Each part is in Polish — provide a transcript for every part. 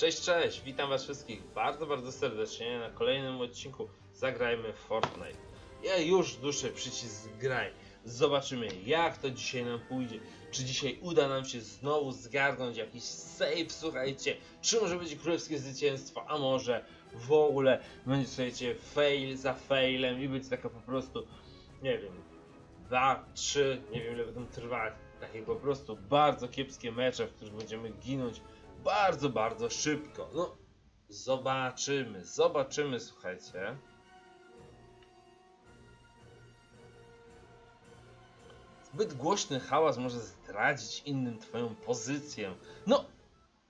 Cześć, cześć, witam was wszystkich bardzo, bardzo serdecznie na kolejnym odcinku Zagrajmy w Fortnite. Ja już duszę przycisk graj. Zobaczymy jak to dzisiaj nam pójdzie. Czy dzisiaj uda nam się znowu zgarnąć jakiś save, słuchajcie. Czy może będzie królewskie zwycięstwo, a może w ogóle będzie, słuchajcie, fail za failem i będzie taka po prostu, nie wiem, dwa, trzy, nie wiem ile będą trwać. Takie po prostu bardzo kiepskie mecze, w których będziemy ginąć bardzo, bardzo szybko. No, zobaczymy, zobaczymy, słuchajcie. Zbyt głośny hałas może zdradzić innym twoją pozycję. No,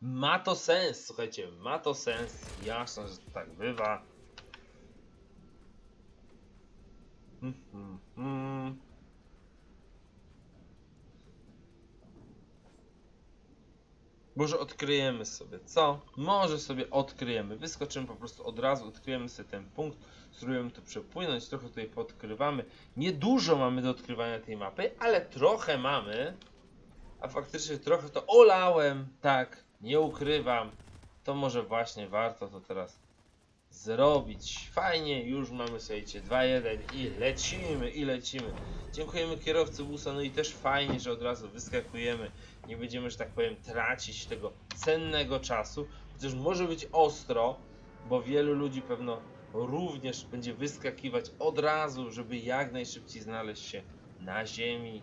ma to sens, słuchajcie, ma to sens. Jasne, że tak bywa. Hmm, hmm, hmm. Może odkryjemy sobie, co? Może sobie odkryjemy. Wyskoczymy po prostu od razu, odkryjemy sobie ten punkt, spróbujemy tu przepłynąć, trochę tutaj podkrywamy. Niedużo mamy do odkrywania tej mapy, ale trochę mamy. A faktycznie trochę to olałem, tak, nie ukrywam. To może właśnie warto to teraz zrobić. Fajnie, już mamy słuchajcie 2-1 i lecimy, i lecimy. Dziękujemy kierowcy busa, no i też fajnie, że od razu wyskakujemy. Nie będziemy, że tak powiem, tracić tego cennego czasu. Chociaż może być ostro, bo wielu ludzi pewno również będzie wyskakiwać od razu, żeby jak najszybciej znaleźć się na ziemi.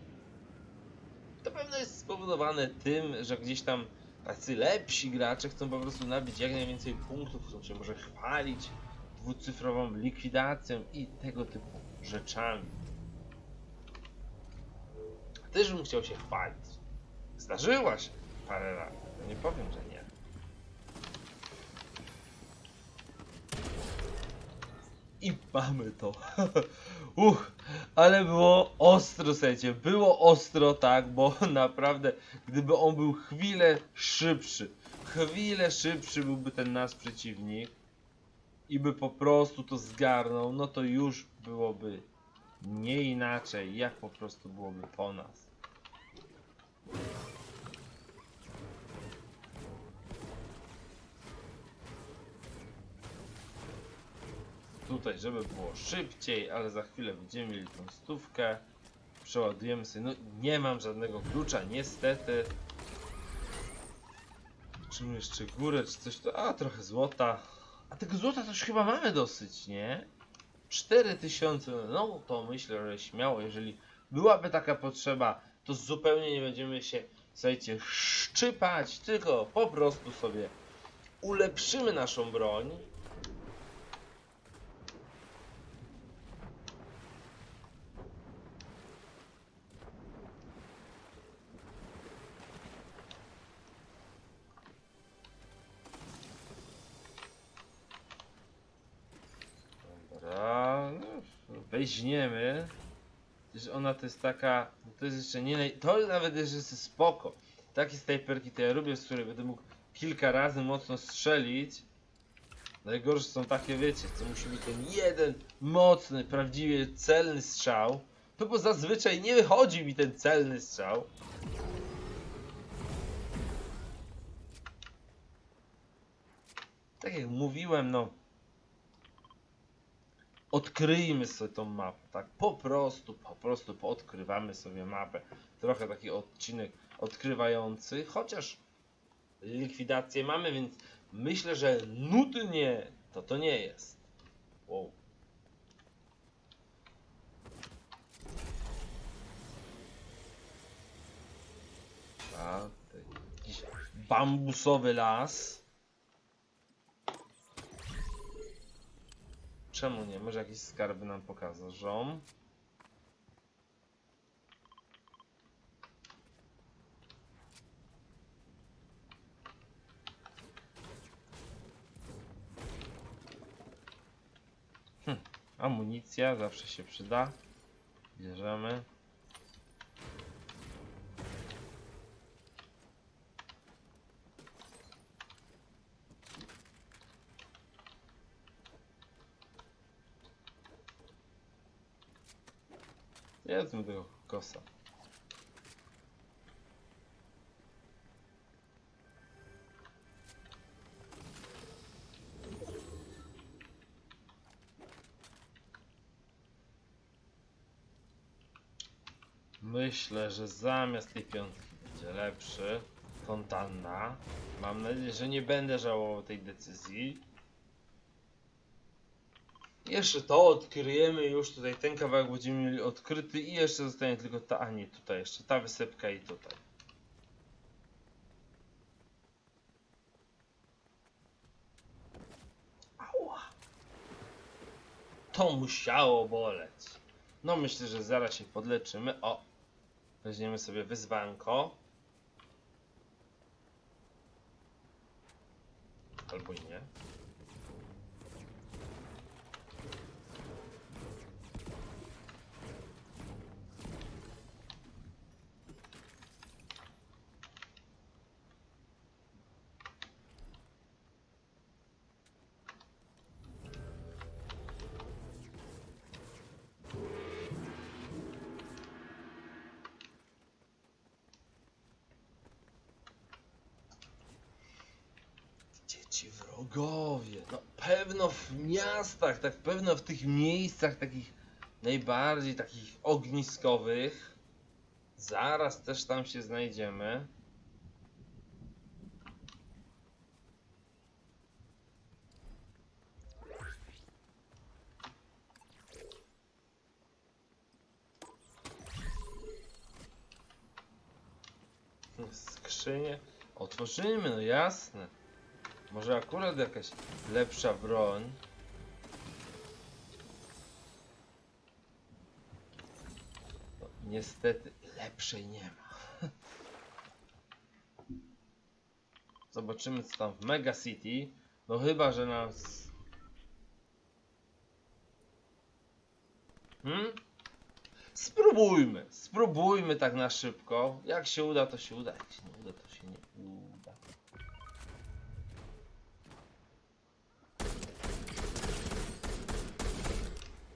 To pewno jest spowodowane tym, że gdzieś tam tacy lepsi gracze chcą po prostu nabić jak najwięcej punktów, chcą się może chwalić dwucyfrową likwidacją i tego typu rzeczami. Też bym chciał się chwalić. Zdarzyła się parę razy, nie powiem, że nie. I mamy to. Uch, ale było ostro, słuchajcie, było ostro, tak, bo naprawdę, gdyby on był chwilę szybszy, chwilę szybszy byłby ten nasz przeciwnik i by po prostu to zgarnął, no to już byłoby nie inaczej, jak po prostu byłoby po nas. Tutaj, żeby było szybciej, ale za chwilę będziemy mieli tą stówkę. Przeładujemy sobie. No nie mam żadnego klucza, niestety. Czy jeszcze górę, czy coś to. A, trochę złota. A tego złota już chyba mamy dosyć, nie? 4000, no to myślę, że śmiało, jeżeli byłaby taka potrzeba, to zupełnie nie będziemy się, słuchajcie, szczypać, tylko po prostu sobie ulepszymy naszą broń. Weźmiemy. Że ona to jest taka, to jest jeszcze nie. To nawet jest spoko. Takie snajperki to ja lubię, z której będę mógł kilka razy mocno strzelić. Najgorsze są takie, wiecie, co musi być ten jeden mocny, prawdziwie celny strzał. To bo zazwyczaj nie wychodzi mi ten celny strzał. Tak jak mówiłem, no, odkryjmy sobie tą mapę, tak? Po prostu, po prostu poodkrywamy sobie mapę. Trochę taki odcinek odkrywający, chociaż likwidację mamy, więc myślę, że nudnie to to nie jest. Wow. A, jakiś bambusowy las. Czemu nie? Może jakieś skarby nam pokażą. Hm, amunicja zawsze się przyda. Bierzemy. Jedzmy tego kosa. Myślę, że zamiast tej piątki będzie lepszy fontanna. Mam nadzieję, że nie będę żałował tej decyzji. Jeszcze to odkryjemy już tutaj. Ten kawałek będziemy mieli odkryty i jeszcze zostanie tylko ta, a nie tutaj jeszcze ta wysypka i tutaj. Ała. To musiało boleć. No myślę, że zaraz się podleczymy. O, weźmiemy sobie wyzwanko. Albo nie. Wrogowie. No pewno w miastach, tak pewno w tych miejscach takich najbardziej takich ogniskowych. Zaraz też tam się znajdziemy. Skrzynię otworzymy, no jasne. Może akurat jakaś lepsza broń. No, niestety lepszej nie ma. Zobaczymy co tam w Mega City. No chyba, że nas... Hmm? Spróbujmy, spróbujmy tak na szybko. Jak się uda, to się uda. Jak się nie uda, to się nie uda.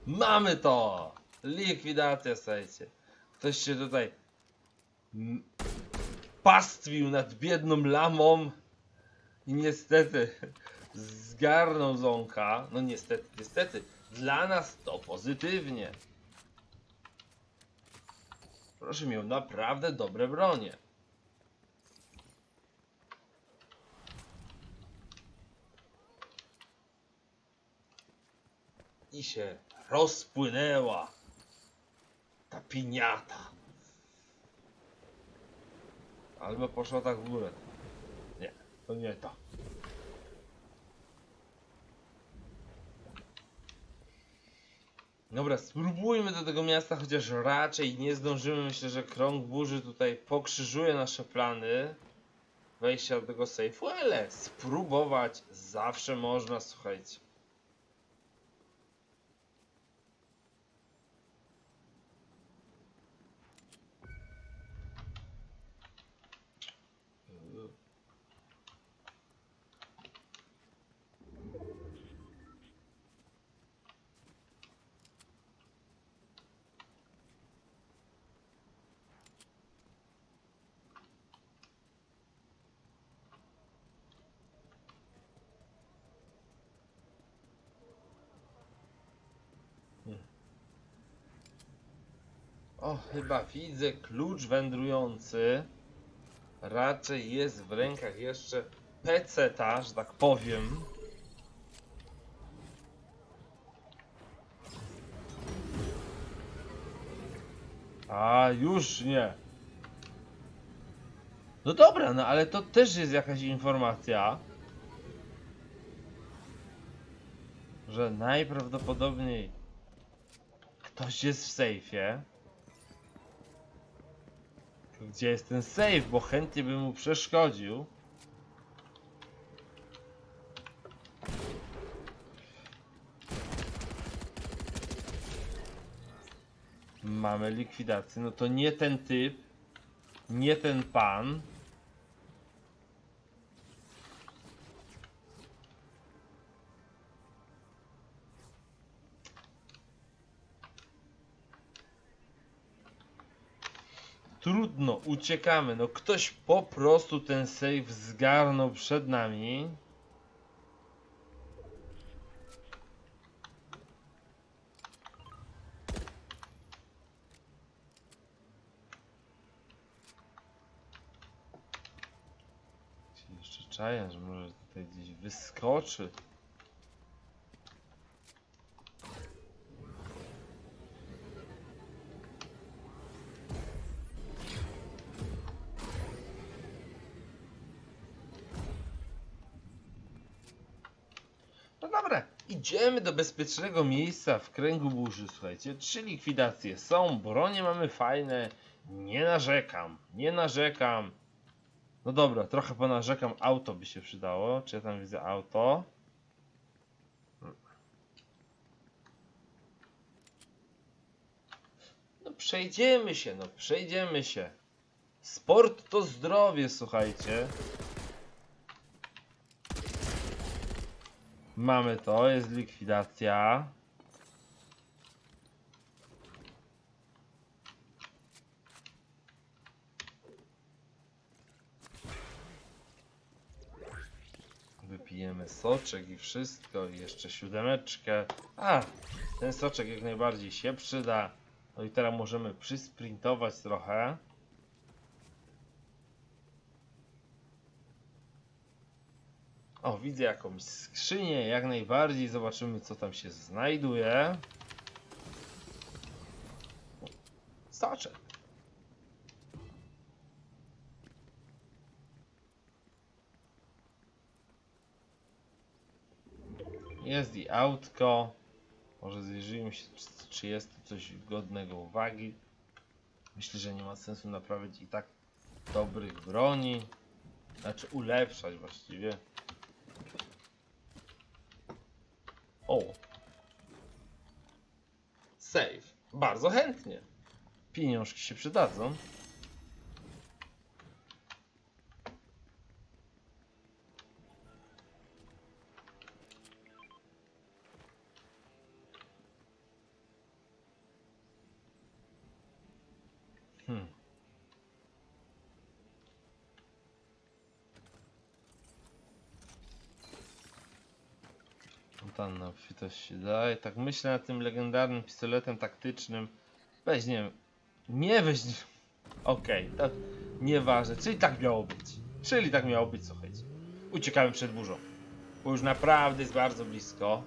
Mamy to! Likwidacja, słuchajcie. Ktoś się tutaj pastwił nad biedną lamą i niestety zgarnął ząka. No niestety, niestety. Dla nas to pozytywnie. Proszę miał naprawdę dobre bronie. I się rozpłynęła ta piniata. Albo poszła tak w górę. Nie, to nie to. Dobra, spróbujmy do tego miasta, chociaż raczej nie zdążymy. Myślę, że krąg burzy tutaj pokrzyżuje nasze plany wejścia do tego sejfu, ale spróbować zawsze można, słuchajcie. O, chyba widzę klucz wędrujący. Raczej jest w rękach jeszcze peceta, że tak powiem. A, już nie. No dobra, no ale to też jest jakaś informacja. Że najprawdopodobniej ktoś jest w sejfie. Gdzie jest ten safe? Bo chętnie bym mu przeszkodził. Mamy likwidację. No to nie ten typ. Nie ten pan. Trudno, uciekamy. No ktoś po prostu ten sejf zgarnął przed nami. Jeszcze czaję, że może tutaj gdzieś wyskoczy. Dobra, idziemy do bezpiecznego miejsca w kręgu burzy, słuchajcie. Trzy likwidacje są, bronie mamy fajne. Nie narzekam, nie narzekam. No dobra, trochę ponarzekam, auto by się przydało. Czy ja tam widzę auto? No przejdziemy się, no przejdziemy się. Sport to zdrowie, słuchajcie. Mamy to, jest likwidacja. Wypijemy soczek i wszystko, i jeszcze siódemeczkę. A, ten soczek jak najbardziej się przyda. No i teraz możemy przysprintować trochę. O, widzę jakąś skrzynię, jak najbardziej. Zobaczymy, co tam się znajduje. Soczek. Jest i autko. Może zajrzyjmy się, czy jest tu coś godnego uwagi. Myślę, że nie ma sensu naprawiać i tak dobrych broni. Znaczy ulepszać właściwie. O! Save. Bardzo chętnie. Pieniążki się przydadzą. Tam na obfitość się daje. Tak myślę nad tym legendarnym pistoletem taktycznym. Weź nie wiem. Nie weź. Okej, to nieważne. Czyli tak miało być. Czyli tak miało być, słuchajcie. Uciekamy przed burzą. Bo już naprawdę jest bardzo blisko.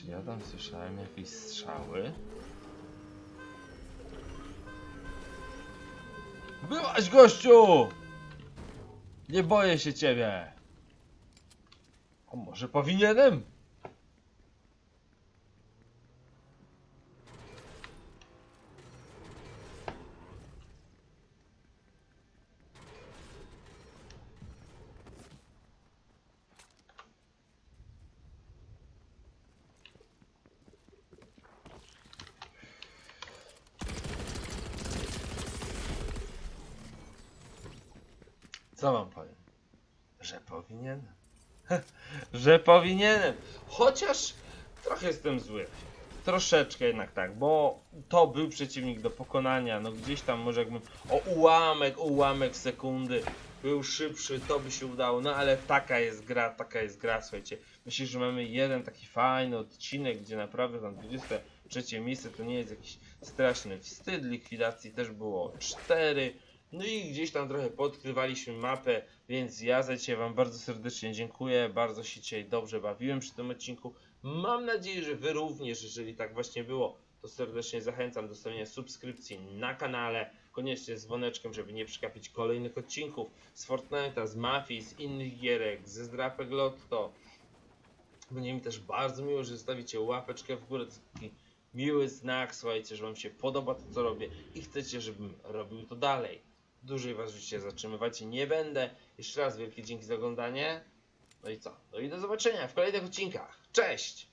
Czy ja tam słyszałem jakieś strzały? Byłaś gościu! Nie boję się ciebie. A może powinienem? Co wam powiem? Że powinienem. że powinienem. Chociaż trochę jestem zły. Troszeczkę jednak tak, bo to był przeciwnik do pokonania. No gdzieś tam może jakbym o ułamek, ułamek sekundy był szybszy, to by się udało. No ale taka jest gra, taka jest gra, słuchajcie. Myślę, że mamy jeden taki fajny odcinek, gdzie naprawdę tam 23 miejsce to nie jest jakiś straszny wstyd. Likwidacji też było 4. No i gdzieś tam trochę podkrywaliśmy mapę, więc ja za dzisiaj Wam bardzo serdecznie dziękuję. Bardzo się dzisiaj dobrze bawiłem przy tym odcinku. Mam nadzieję, że Wy również, jeżeli tak właśnie było, to serdecznie zachęcam do stawienia subskrypcji na kanale. Koniecznie z dzwoneczkiem, żeby nie przegapić kolejnych odcinków z Fortnite'a, z Mafii, z innych gierek, ze Zdrapek Lotto. Będzie mi też bardzo miło, że zostawicie łapeczkę w górę. Taki miły znak, słuchajcie, że Wam się podoba to, co robię i chcecie, żebym robił to dalej. Dłużej Was życie zatrzymywać nie będę. Jeszcze raz wielkie dzięki za oglądanie. No i co? No i do zobaczenia w kolejnych odcinkach. Cześć!